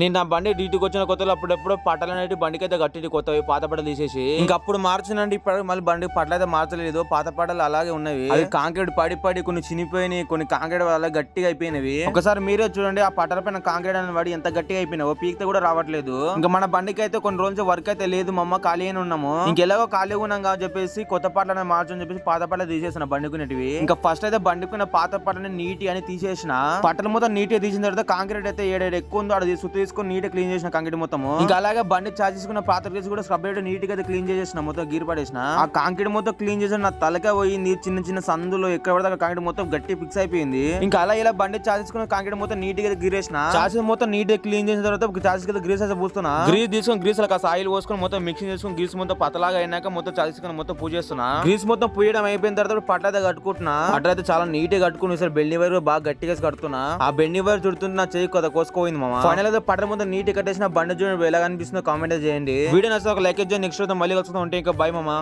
నేను నా బండి డీటీకి వచ్చిన కొత్తలో అప్పుడెప్పుడు పట్టలు అనేవి బండికి అయితే గట్టి కొత్తవి పాత పట్టలు తీసేసి. ఇంకా అప్పుడు మార్చినండి ఇప్పుడు మళ్ళీ బండి పట్టలు అయితే మార్చలేదు. పాత పట్టలు అలాగే ఉన్నవి. అది కాంక్రీట్ పడి పడి కొన్ని చినిపోయినాయి కొన్ని కాంక్రీట్ వల్ల గట్టిగా అయిపోయినవి. ఒకసారి మీరే చూడండి ఆ పట్టల పైన కాంక్రీట్ అని పడి ఎంత గట్టిగా అయిపోయినావో పీకితే కూడా రావట్లేదు. ఇంకా మన బండికి అయితే కొన్ని రోజులు వర్క్ అయితే లేదు మా అమ్మ ఖాళీ అని ఉన్నాము. ఇంకెలాగో ఖాళీ ఉన్నాం కాబట్టి చెప్పేసి కొత్త పట్ల మార్చని చెప్పేసి పాత పట్ల తీసేసిన బండికునేటివి. ఇంకా ఫస్ట్ అయితే బండికున్న పాత పట్లని నీటి అని తీసేసిన. పట్టలు మొత్తం నీట్గా తీసిన తర్వాత కాంక్రీట్ అయితే ఏడేడు ఎక్కువ ఉందో అది సుత్తి తీసుకొని నీట్ క్లీన్ చేసిన కాంక్రీట్ మొత్తము. ఇంకా అలాగే బండి చార్జ్ చేసుకున్న పాత్ర కేసు కూడా స్క్రబ్ నీట్గా అయితే క్లీన్ చేసేసిన మొత్తం గీర్ పడేసిన. ఆ కాంక్రీట్ మొత్తం క్లీన్ చేసిన నా తలకే పోయింది చిన్న చిన్న సందులో ఎక్కడ పడితే కాంక్రీట్ మొత్తం గట్టి ఫిక్స్ అయిపోయింది. ఇంకా అలా ఇలా బండి చార్జ్ చేసుకున్న కాంక్రీట్ మొత్తం నీట్గా గిరేసిన చార్జ్ మొత్తం నీట్గా క్లీన్ చేసిన తర్వాత చార్జ్ కింద గ్రీస్ అయితే పూస్తున్నా. గ్రీస్ తీసుకొని గ్రీస్లో కాస్త ఆయిల్ పోసుకొని మొత్తం మిక్సింగ్ చేసుకొని గ్రీస్ మొత్తం పతలాగా అయినాక మొత్తం చార్జ్ చేసుకుని మొత్తం పూజ చేస్తున్నా. గ్రీస్ మొత్తం పూయడం అయిపోయిన తర్వాత పట్ల అయితే కట్టుకుంటున్నా. అట్లా అయితే చాలా నీట్గా కట్టుకుని సార్ బెండి వైర్ బాగా గట్టిగా కడుతున్నా. ఆ బెండి వైర్ చుడుతున్న నా చెయ్యి కొద్దిగా కోసుకోపోయింది మామ. ఫైనల్ అయితే వాటర్ మొత్తం నీట్ కట్టేసిన బండి చూడండి ఎలా కనిపిస్తుందో కామెంట్ చేయండి. వీడియో నచ్చితే ఒక లైక్ చేయండి నెక్స్ట్ మళ్ళీ కలుసుకుందాం. ఉంటే ఇంకా బై మామా.